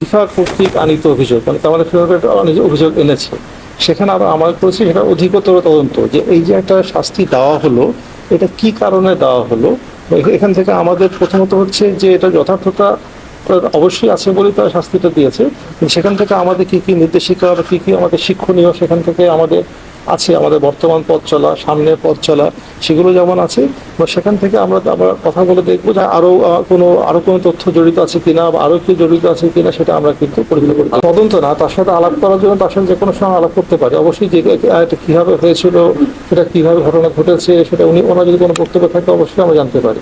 FIFA কর্তৃক আনিত অভিযোগ মানে তার মানে ফিফা অনেক অভিযোগ এনেছে। সেখানে আমরা আমার করেছি, সেটা অধিকতর তদন্ত। যে এই যে একটা শাস্তি দেওয়া হলো, এটা কি কারণে দেওয়া হলো? এখান থেকে আমাদের প্রথমত হচ্ছে যে এটা যথার্থতা অবশ্যই আছে বলেই তারা শাস্তিটা দিয়েছে। সেখান থেকে আমাদের কি কি নির্দেশিকা বা কি কি আমাদের শিক্ষণীয়, সেখান থেকে আমাদের আছে, আমাদের বর্তমান পথ চলা, সামনে পথ চলা, সেগুলো যেমন আছে, বা সেখান থেকে আমরা আবার কথা বলে দেখব যে আরও কোনো আরও কোনো তথ্য জড়িত আছে কিনা, বা আরও কি জড়িত আছে কিনা, সেটা আমরা কিন্তু পরীক্ষা করি তদন্ত না, তার সাথে আলাপ করার জন্য তার সাথে যে কোনো সময় আলাপ করতে পারি। অবশ্যই যে এটা কীভাবে হয়েছিল, সেটা কীভাবে ঘটনা ঘটেছে, সেটা উনি, ওনার যদি কোনো বক্তব্য থাকে, অবশ্যই আমরা জানতে পারি।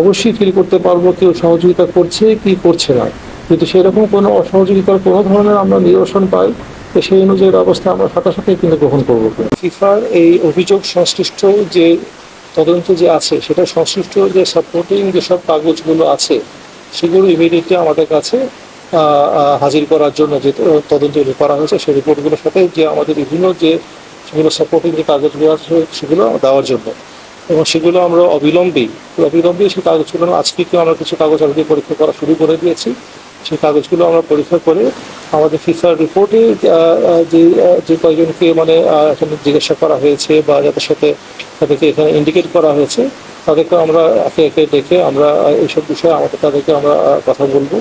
অবশ্যই ফিল করতে পারব কেউ সহযোগিতা করছে কি করছে না। কিন্তু সেরকম কোনো অসহযোগিতার কোনো ধরনের আমরা নিরসন পাই তো সেই অনুযায়ী ব্যবস্থা আমরা সাথে সাথে কিন্তু গ্রহণ করব। ফিফার এই অভিযোগ সংশ্লিষ্ট যে তদন্ত যে আছে, সেটা সংশ্লিষ্ট যে সাপোর্টিং যেসব কাগজগুলো আছে, সেগুলো ইমিডিয়েটলি আমাদের কাছে হাজির করার জন্য যে তদন্ত করা হয়েছে, সেই রিপোর্টগুলোর সাথে যে আমাদের বিভিন্ন যে সেগুলো সাপোর্টিং যে কাগজগুলো আছে, সেগুলো দেওয়ার জন্য। এবং সেগুলো আমরা অবিলম্বে অবিলম্বে সেই কাগজগুলো, আজকে আমরা কিছু কাগজ অলরেডি পরীক্ষা করা শুরু করে দিয়েছি, সেই কাগজগুলো আমরা পরীক্ষা করে আমাদের ফিফার রিপোর্টে যে যে কয়েকজনকে মানে এখানে জিজ্ঞাসা করা হয়েছে বা যাদের সাথে তাদেরকে এখানে ইন্ডিকেট করা হয়েছে তাদেরকে আমরা একে একে দেখে আমরা এইসব বিষয়ে আমাদের তাদেরকে আমরা কথা বলব।